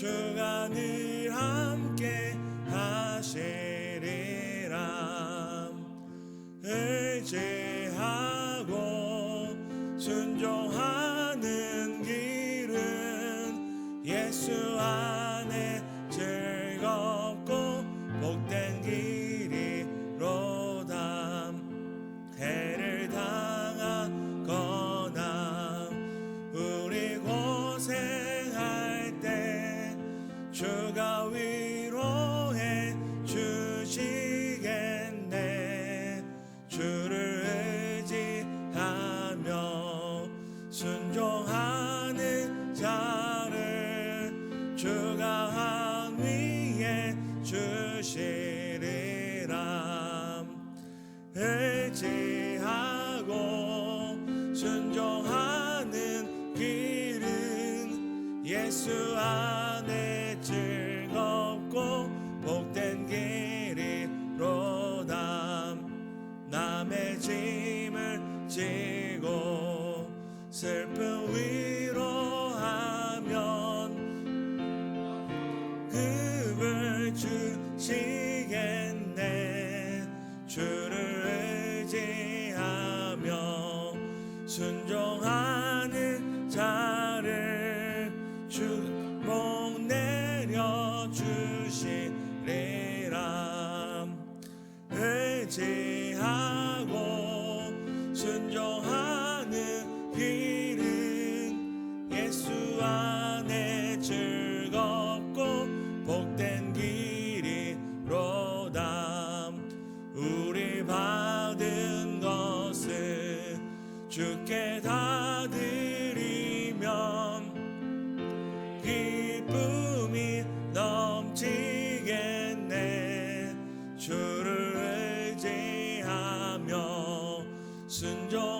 주가 늘 함께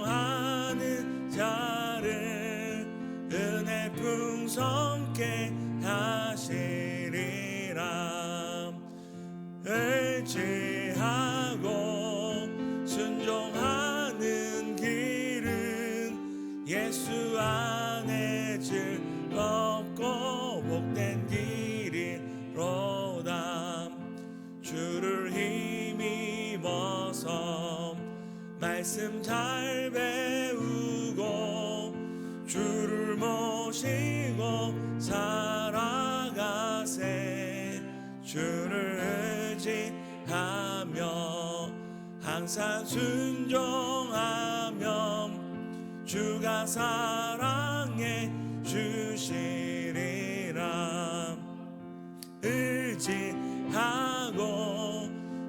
순종하는 자를 은혜 풍성케 하시리라. 의지하고 순종하는 길은 예수 안에 즐겁고 복된 길이로다. 주를 힘입어서 말씀 잘 항상 순종하며 주가 사랑해 주시리라. 의지하고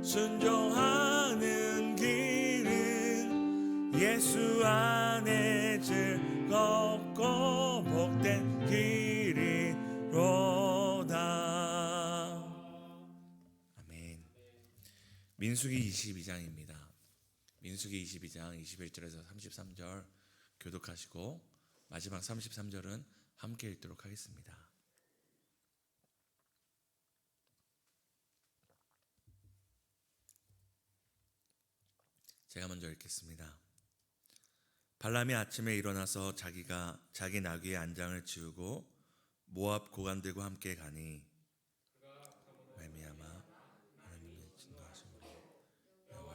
순종하는 길은 예수 안에 즐겁고 복된 길이로다. 아멘. 민수기 22장입니다 민수기 22장 21절에서 33절 교독하시고 마지막 33절은 함께 읽도록 하겠습니다. 제가 먼저 읽겠습니다. 발람이 아침에 일어나서 자기가 자기 나귀의 안장을 치우고 모압 고관들과 함께 가니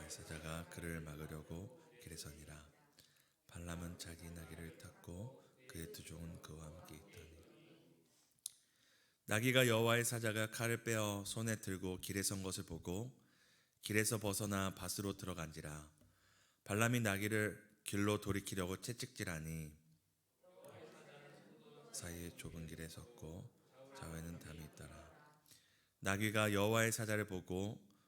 사자가 그를 막으려고 길에 서니라. 발람은 자기 나귀를 탔고 그의 두 종은 그와 함께 있더니. 나귀가 여호와의 사자가 칼을 빼어 손에 들고 길에 선 것을 보고 길에서 벗어나 밭으로 들어간지라. 발람이 나귀를 길로 돌이키려고 채찍질하니 사이에 좁은 길에 섰고 좌우에는 담이 있더라. 나귀가 여호와의 사자를 보고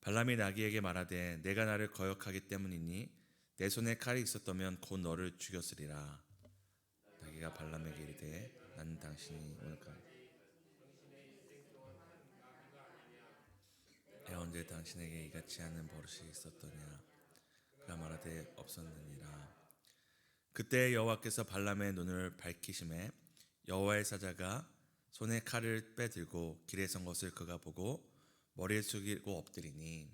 발람이 나귀에게 말하되 내가 나를 거역하기 때문이니 내 손에 칼이 있었다면 곧 너를 죽였으리라. 나귀가 발람에게 이르되 나는 당신이 오늘까지 내가 언제 당신에게 이같이 하는 버릇이 있었더냐? 그가 말하되 없었느니라. 그때 여호와께서 발람의 눈을 밝히심에 여호와의 사자가 손에 칼을 빼들고 길에 선 것을 그가 보고 머리를 숙이고 엎드리니.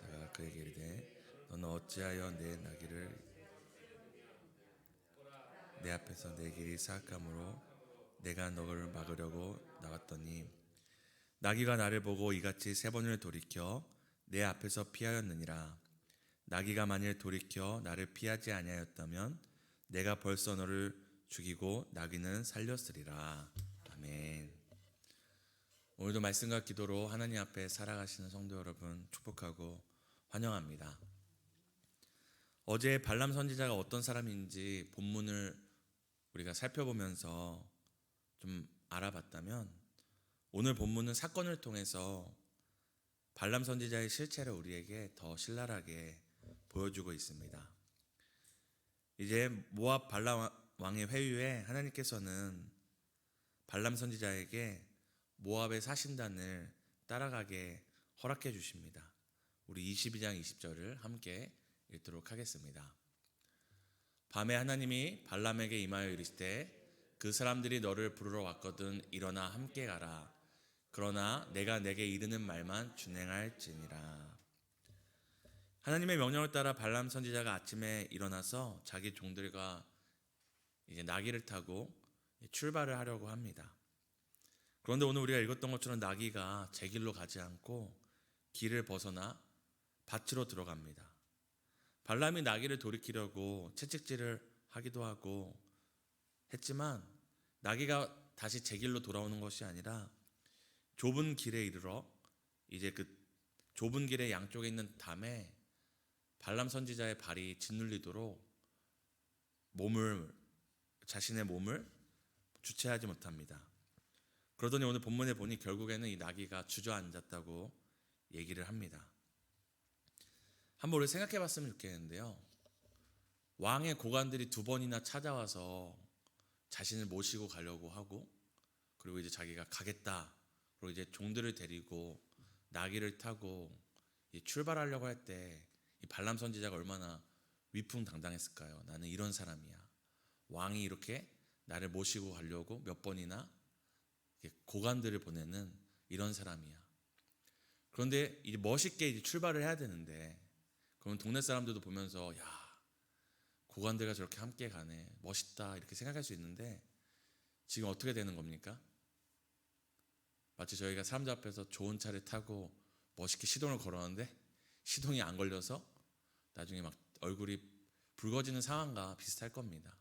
사자가 그에게 이르되 너는 어찌하여 내 나귀를 내 앞에서 내 길이 사악함으로 내가 너를 막으려고 나갔더니 나귀가 나를 보고 이같이 세 번을 돌이켜 내 앞에서 피하였느니라. 나귀가 만일 돌이켜 나를 피하지 아니하였다면 내가 벌써 너를 죽이고 나귀는 살렸으리라. 아멘 오늘도 말씀과 기도로 하나님 앞에 살아가시는 성도 여러분 축복하고 환영합니다 어제 발람 선지자가 어떤 사람인지 본문을 우리가 살펴보면서 좀 알아봤다면 오늘 본문은 사건을 통해서 발람 선지자의 실체를 우리에게 더 신랄하게 보여주고 있습니다. 이제 모압 발람 왕의 회유에 하나님께서는 발람 선지자에게 모압의 사신단을 따라가게 허락해 주십니다. 우리 22장 20절을 함께 읽도록 하겠습니다. 밤에 하나님이 발람에게 임하여 이르시되 그 사람들이 너를 부르러 왔거든 일어나 함께 가라. 그러나 내가 내게 이르는 말만 준행할지니라. 하나님의 명령을 따라 발람 선지자가 아침에 일어나서 자기 종들과 이제 나귀를 타고 출발을 하려고 합니다. 그런데 오늘 우리가 읽었던 것처럼 나귀가 제 길로 가지 않고 길을 벗어나 밭으로 들어갑니다. 발람이 나귀를 돌이키려고 채찍질을 하기도 하고 했지만 나귀가 다시 제 길로 돌아오는 것이 아니라 좁은 길에 이르러 이제 그 좁은 길의 양쪽에 있는 담에 발람 선지자의 발이 짓눌리도록 몸을 자신의 몸을 주체하지 못합니다. 그러더니 오늘 본문에 보니 결국에는 이 나귀가 주저앉았다고 얘기를 합니다. 한번 우리 생각해 봤으면 좋겠는데요. 왕의 고관들이 두 번이나 찾아와서 자신을 모시고 가려고 하고 그리고 이제 자기가 가겠다. 그리고 이제 종들을 데리고 나귀를 타고 출발하려고 할 때 이 발람 선지자가 얼마나 위풍당당했을까요? 나는 이런 사람이야. 왕이 이렇게 나를 모시고 가려고 몇 번이나 고관들을 보내는 이런 사람이야. 그런데 이제 멋있게 이제 출발을 해야 되는데 그러면 동네 사람들도 보면서 야 고관들과 저렇게 함께 가네 멋있다 이렇게 생각할 수 있는데 지금 어떻게 되는 겁니까? 마치 저희가 사람들 앞에서 좋은 차를 타고 멋있게 시동을 걸었는데 시동이 안 걸려서 나중에 막 얼굴이 붉어지는 상황과 비슷할 겁니다.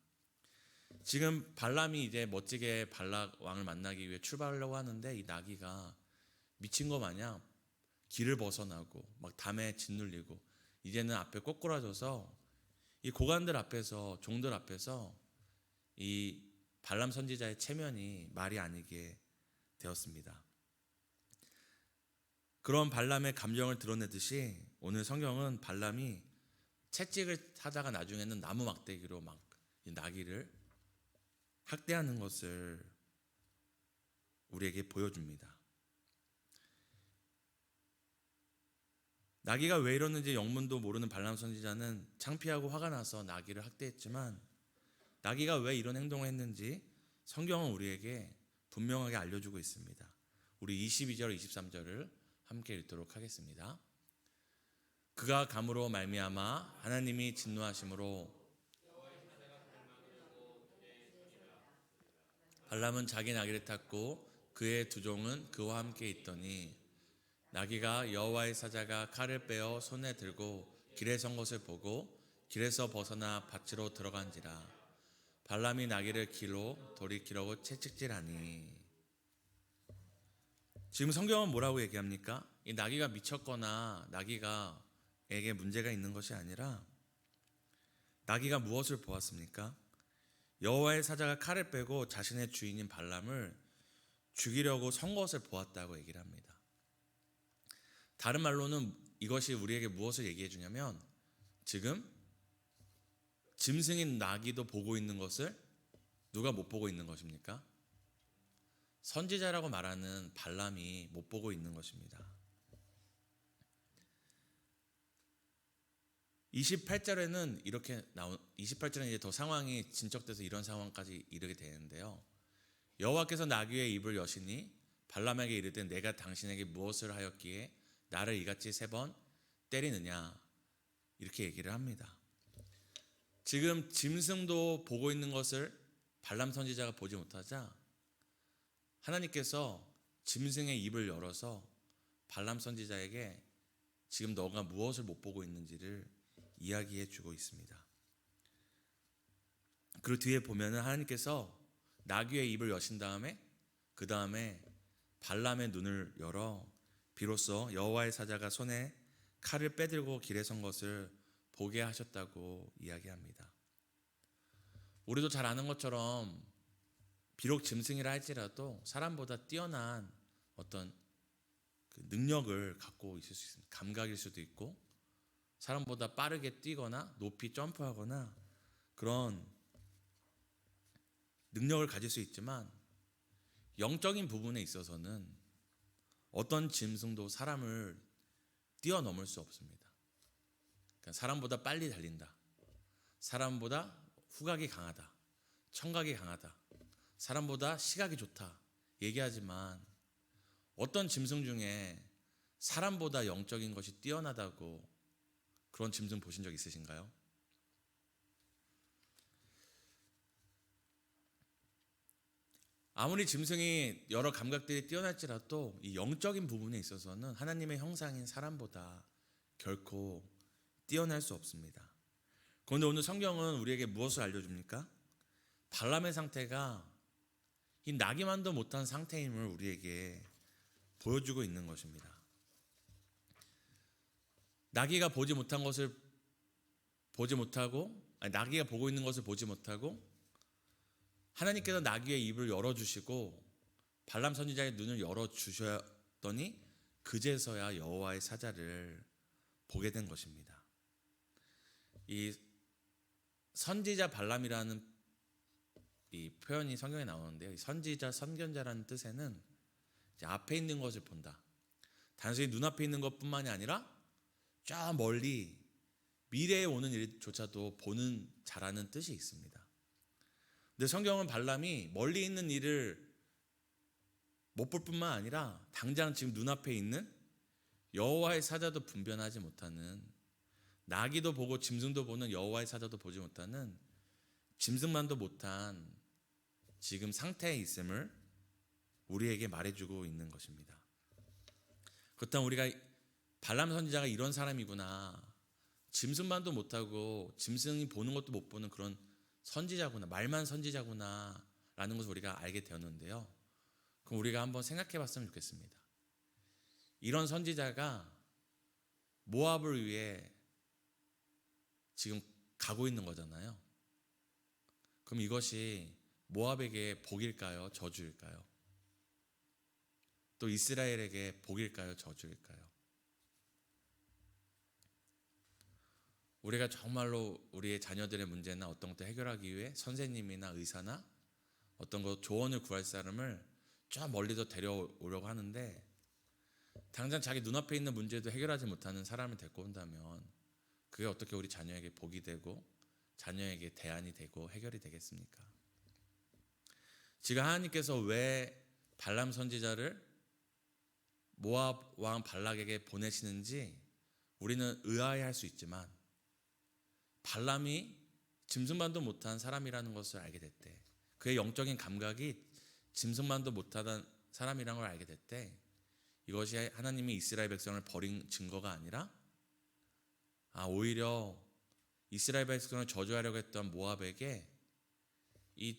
지금 발람이 이제 멋지게 발락 왕을 만나기 위해 출발하려고 하는데 이 나귀가 미친 거 마냥 길을 벗어나고 막 담에 짓눌리고 이제는 앞에 꼬꾸라져서 이 고관들 앞에서 종들 앞에서 이 발람 선지자의 체면이 말이 아니게 되었습니다. 그런 발람의 감정을 드러내듯이 오늘 성경은 발람이 채찍을 하다가 나중에는 나무 막대기로 막이 나귀를 학대하는 것을 우리에게 보여줍니다. 나귀가 왜 이러는지 영문도 모르는 발람 선지자는 창피하고 화가 나서 나귀를 학대했지만 나귀가 왜 이런 행동을 했는지 성경은 우리에게 분명하게 알려주고 있습니다. 우리 22절, 23절을 함께 읽도록 하겠습니다. 그가 감으로 말미암아 하나님이 진노하심으로 발람은 자기 나귀를 탔고 그의 두 종은 그와 함께 있더니 나귀가 여호와의 사자가 칼을 빼어 손에 들고 길에 선 것을 보고 길에서 벗어나 밭으로 들어간지라 발람이 나귀를 길로 돌이키려고 채찍질하니 지금 성경은 뭐라고 얘기합니까? 이 나귀가 미쳤거나 나귀가 에게 문제가 있는 것이 아니라 나귀가 무엇을 보았습니까? 여호와의 사자가 칼을 빼고 자신의 주인인 발람을 죽이려고 선 것을 보았다고 얘기를 합니다. 다른 말로는 이것이 우리에게 무엇을 얘기해 주냐면 지금 짐승인 나귀도 보고 있는 것을 누가 못 보고 있는 것입니까? 선지자라고 말하는 발람이 못 보고 있는 것입니다. 28절에는 이렇게 나온 28절에는 이제 더 상황이 진척돼서 이런 상황까지 이르게 되는데요. 여호와께서 나귀의 입을 여시니 발람에게 이르되 내가 당신에게 무엇을 하였기에 나를 이같이 세 번 때리느냐 이렇게 얘기를 합니다. 지금 짐승도 보고 있는 것을 발람 선지자가 보지 못하자 하나님께서 짐승의 입을 열어서 발람 선지자에게 지금 너가 무엇을 못 보고 있는지를 이야기해 주고 있습니다. 그리고 뒤에 보면은 하나님께서 나귀의 입을 여신 다음에 그 다음에 발람의 눈을 열어 비로소 여호와의 사자가 손에 칼을 빼들고 길에 선 것을 보게 하셨다고 이야기합니다. 우리도 잘 아는 것처럼 비록 짐승이라 할지라도 사람보다 뛰어난 어떤 그 능력을 갖고 있을 수 있습니다. 감각일 수도 있고 사람보다 빠르게 뛰거나 높이 점프하거나 그런 능력을 가질 수 있지만 영적인 부분에 있어서는 어떤 짐승도 사람을 뛰어넘을 수 없습니다. 그러니까 사람보다 빨리 달린다. 사람보다 후각이 강하다. 청각이 강하다. 사람보다 시각이 좋다. 얘기하지만 어떤 짐승 중에 사람보다 영적인 것이 뛰어나다고 그런 짐승 보신 적 있으신가요? 아무리 짐승이 여러 감각들이 뛰어날지라도 이 영적인 부분에 있어서는 하나님의 형상인 사람보다 결코 뛰어날 수 없습니다. 그런데 오늘 성경은 우리에게 무엇을 알려줍니까? 발람의 상태가 이 나기만도 못한 상태임을 우리에게 보여주고 있는 것입니다. 나귀가 보지 못한 것을 보지 못하고 아니, 나귀가 보고 있는 것을 보지 못하고 하나님께서 나귀의 입을 열어 주시고 발람 선지자의 눈을 열어 주셨더니 그제서야 여호와의 사자를 보게 된 것입니다. 이 선지자 발람이라는 이 표현이 성경에 나오는데요. 이 선지자 선견자라는 뜻에는 앞에 있는 것을 본다. 단순히 눈앞에 있는 것뿐만이 아니라 저 멀리 미래에 오는 일조차도 보는 자라는 뜻이 있습니다. 근데 성경은 발람이 멀리 있는 일을 못 볼 뿐만 아니라 당장 지금 눈앞에 있는 여호와의 사자도 분변하지 못하는 나귀도 보고 짐승도 보는 여호와의 사자도 보지 못하는 짐승만도 못한 지금 상태에 있음을 우리에게 말해주고 있는 것입니다. 그렇다면 우리가 발람 선지자가 이런 사람이구나. 짐승만도 못하고 짐승이 보는 것도 못 보는 그런 선지자구나. 말만 선지자구나. 라는 것을 우리가 알게 되었는데요. 그럼 우리가 한번 생각해 봤으면 좋겠습니다. 이런 선지자가 모압을 위해 지금 가고 있는 거잖아요. 그럼 이것이 모압에게 복일까요? 저주일까요? 또 이스라엘에게 복일까요? 저주일까요? 우리가 정말로 우리의 자녀들의 문제나 어떤 것도 해결하기 위해 선생님이나 의사나 어떤 것 조언을 구할 사람을 저 멀리서 데려오려고 하는데 당장 자기 눈앞에 있는 문제도 해결하지 못하는 사람을 데리고 온다면 그게 어떻게 우리 자녀에게 복이 되고 자녀에게 대안이 되고 해결이 되겠습니까? 지금 하나님께서 왜 발람 선지자를 모압 왕 발락에게 보내시는지 우리는 의아해할 수 있지만 발람이 짐승만도 못한 사람이라는 것을 알게 됐대. 그의 영적인 감각이 짐승만도 못하던 사람이라는 걸 알게 됐대. 이것이 하나님이 이스라엘 백성을 버린 증거가 아니라 아 오히려 이스라엘 백성을 저주하려고 했던 모압에게 이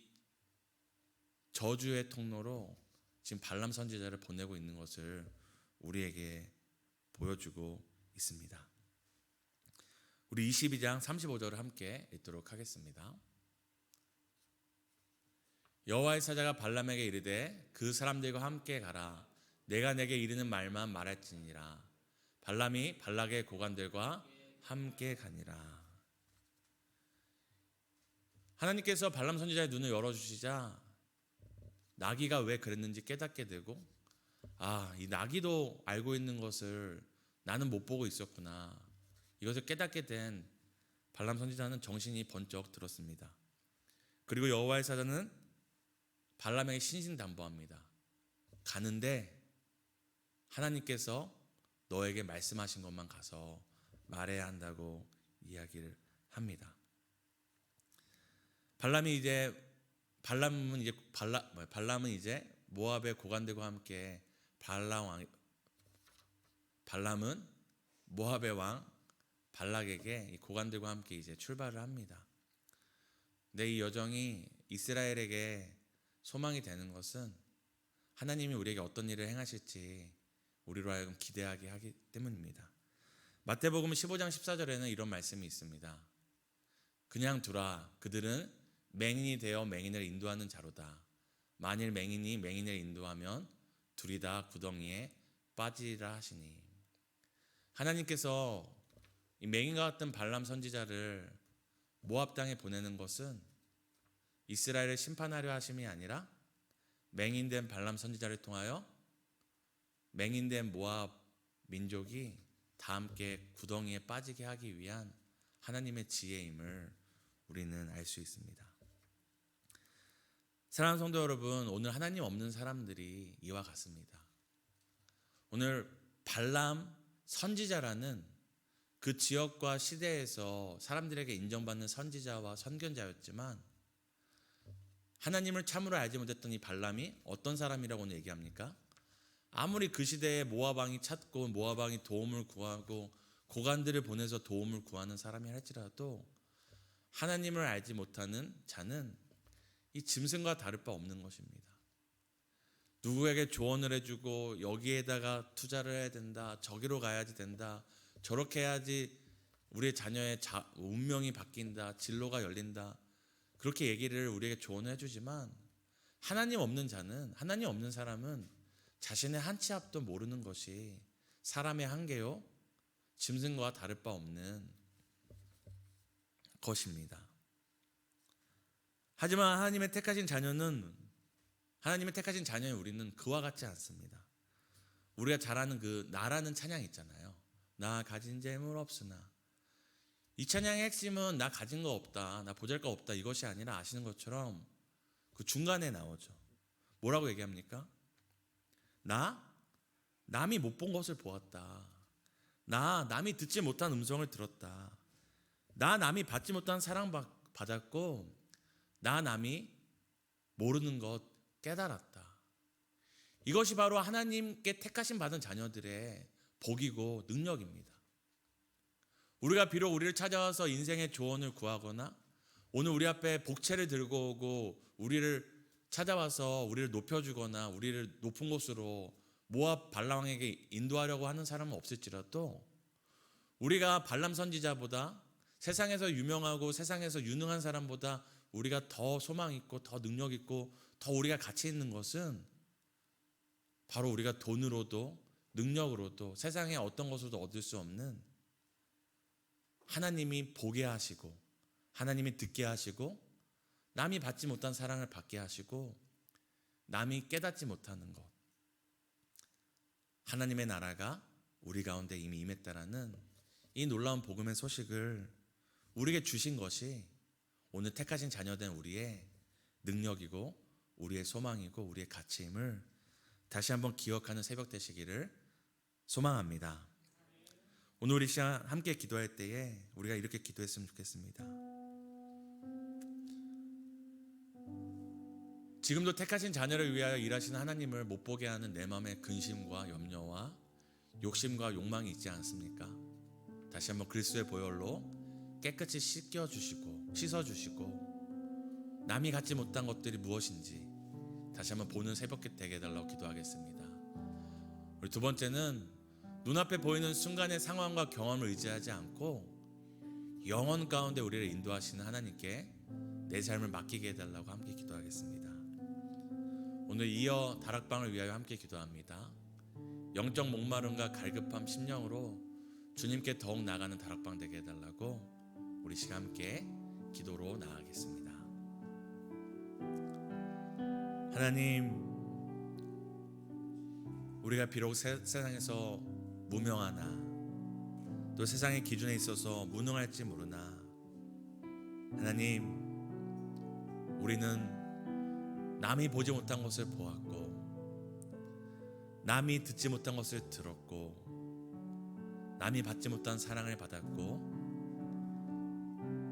저주의 통로로 지금 발람 선지자를 보내고 있는 것을 우리에게 보여주고 있습니다. 우리 22장 35절을 함께 읽도록 하겠습니다. 여호와의 사자가 발람에게 이르되 그 사람들과 함께 가라 내가 내게 이르는 말만 말할지니라 발람이 발락의 고관들과 함께 가니라 하나님께서 발람 선지자의 눈을 열어 주시자 나귀가 왜 그랬는지 깨닫게 되고 아, 이 나귀도 알고 있는 것을 나는 못 보고 있었구나. 이것을 깨닫게 된 발람 선지자는 정신이 번쩍 들었습니다. 그리고 여호와의 사자는 발람에게 신신당부합니다. 가는데 하나님께서 너에게 말씀하신 것만 가서 말해야 한다고 이야기를 합니다. 발람이 이제 발람은 이제 발라 발람은 이제 모압의 고관들과 함께 발람 왕 발람은 모압의 왕 발락에게 이 고관들과 함께 이제 출발을 합니다. 근데 이 여정이 이스라엘에게 소망이 되는 것은 하나님이 우리에게 어떤 일을 행하실지 우리로 하여금 기대하게 하기 때문입니다. 마태복음 15장 14절에는 이런 말씀이 있습니다. 그냥 두라 그들은 맹인이 되어 맹인을 인도하는 자로다. 만일 맹인이 맹인을 인도하면 둘이 다 구덩이에 빠지리라 하시니 하나님께서 이 맹인과 같은 발람 선지자를 모압 땅에 보내는 것은 이스라엘을 심판하려 하심이 아니라 맹인된 발람 선지자를 통하여 맹인된 모압 민족이 다 함께 구덩이에 빠지게 하기 위한 하나님의 지혜임을 우리는 알 수 있습니다. 사랑하는 성도 여러분, 오늘 하나님 없는 사람들이 이와 같습니다. 오늘 발람 선지자라는 그 지역과 시대에서 사람들에게 인정받는 선지자와 선견자였지만 하나님을 참으로 알지 못했던 이 발람이 어떤 사람이라고 오늘 얘기합니까? 아무리 그 시대에 모압 왕이 찾고 모압 왕이 도움을 구하고 고관들을 보내서 도움을 구하는 사람이 할지라도 하나님을 알지 못하는 자는 이 짐승과 다를 바 없는 것입니다. 누구에게 조언을 해주고 여기에다가 투자를 해야 된다, 저기로 가야지 된다, 저렇게 해야지 우리의 자녀의 자, 운명이 바뀐다, 진로가 열린다. 그렇게 얘기를 우리에게 조언을 해주지만 하나님 없는 자는 하나님 없는 사람은 자신의 한 치 앞도 모르는 것이 사람의 한계요 짐승과 다를 바 없는 것입니다. 하지만 하나님의 택하신 자녀는 하나님의 택하신 자녀의 우리는 그와 같지 않습니다. 우리가 잘 아는 그 나라는 찬양 있잖아요. 나 가진 재물 없으나 이 찬양의 핵심은 나 가진 거 없다, 나 보잘 거 없다 이것이 아니라 아시는 것처럼 그 중간에 나오죠. 뭐라고 얘기합니까? 나 남이 못 본 것을 보았다. 나 남이 듣지 못한 음성을 들었다. 나 남이 받지 못한 사랑 받았고 나 남이 모르는 것 깨달았다. 이것이 바로 하나님께 택하신 받은 자녀들의 복이고 능력입니다. 우리가 비록 우리를 찾아와서 인생의 조언을 구하거나 오늘 우리 앞에 복채를 들고 오고 우리를 찾아와서 우리를 높여주거나 우리를 높은 곳으로 모압 발람에게 인도하려고 하는 사람은 없을지라도 우리가 발람 선지자보다 세상에서 유명하고 세상에서 유능한 사람보다 우리가 더 소망 있고 더 능력 있고 더 우리가 가치 있는 것은 바로 우리가 돈으로도 능력으로도 세상에 어떤 것으로도 얻을 수 없는 하나님이 보게 하시고 하나님이 듣게 하시고 남이 받지 못한 사랑을 받게 하시고 남이 깨닫지 못하는 것. 하나님의 나라가 우리 가운데 이미 임했다라는 이 놀라운 복음의 소식을 우리에게 주신 것이 오늘 택하신 자녀된 우리의 능력이고 우리의 소망이고 우리의 가치임을 다시 한번 기억하는 새벽 되시기를 소망합니다. 오늘 우리 시간 함께 기도할 때에 우리가 이렇게 기도했으면 좋겠습니다. 지금도 택하신 자녀를 위하여 일하시는 하나님을 못 보게 하는 내 마음의 근심과 염려와 욕심과 욕망이 있지 않습니까? 다시 한번 그리스도의 보혈로 깨끗이 씻겨 주시고 씻어 주시고 남이 갖지 못한 것들이 무엇인지 다시 한번 보는 새벽에 되게 해달라고 기도하겠습니다. 우리 두 번째는 눈앞에 보이는 순간의 상황과 경험을 의지하지 않고 영원 가운데 우리를 인도하시는 하나님께 내 삶을 맡기게 해달라고 함께 기도하겠습니다. 오늘 이어 다락방을 위하여 함께 기도합니다. 영적 목마름과 갈급함 심령으로 주님께 더욱 나가는 다락방 되게 해달라고 우리 시간 함께 기도로 나아가겠습니다. 하나님, 우리가 비록 세, 세상에서 무명하나 또 세상의 기준에 있어서 무능할지 모르나 하나님, 우리는 남이 보지 못한 것을 보았고 남이 듣지 못한 것을 들었고 남이 받지 못한 사랑을 받았고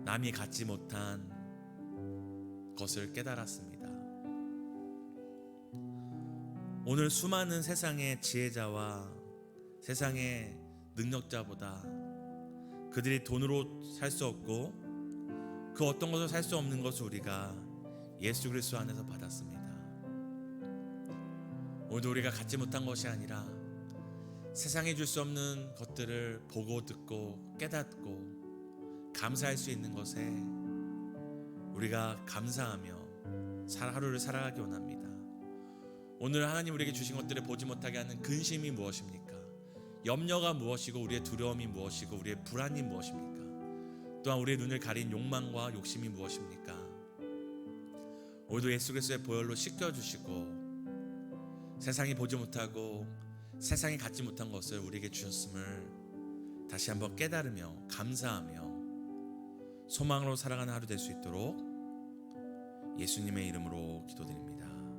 남이 갖지 못한 것을 깨달았습니다. 오늘 수많은 세상의 지혜자와 세상의 능력자보다 그들이 돈으로 살 수 없고 그 어떤 것을 살수 없는 것을 우리가 예수 그리스도 안에서 받았습니다. 오늘도 우리가 갖지 못한 것이 아니라 세상에 줄수 없는 것들을 보고 듣고 깨닫고 감사할 수 있는 것에 우리가 감사하며 하루를 살아가기 원합니다. 오늘 하나님 우리에게 주신 것들을 보지 못하게 하는 근심이 무엇입니까? 염려가 무엇이고 우리의 두려움이 무엇이고 우리의 불안이 무엇입니까? 또한 우리의 눈을 가린 욕망과 욕심이 무엇입니까? 오늘도 예수 그리스도의 보혈로 씻겨 주시고 세상이 보지 못하고 세상이 갖지 못한 것을 우리에게 주셨음을 다시 한번 깨달으며 감사하며 소망으로 살아가는 하루 될 수 있도록 예수님의 이름으로 기도드립니다.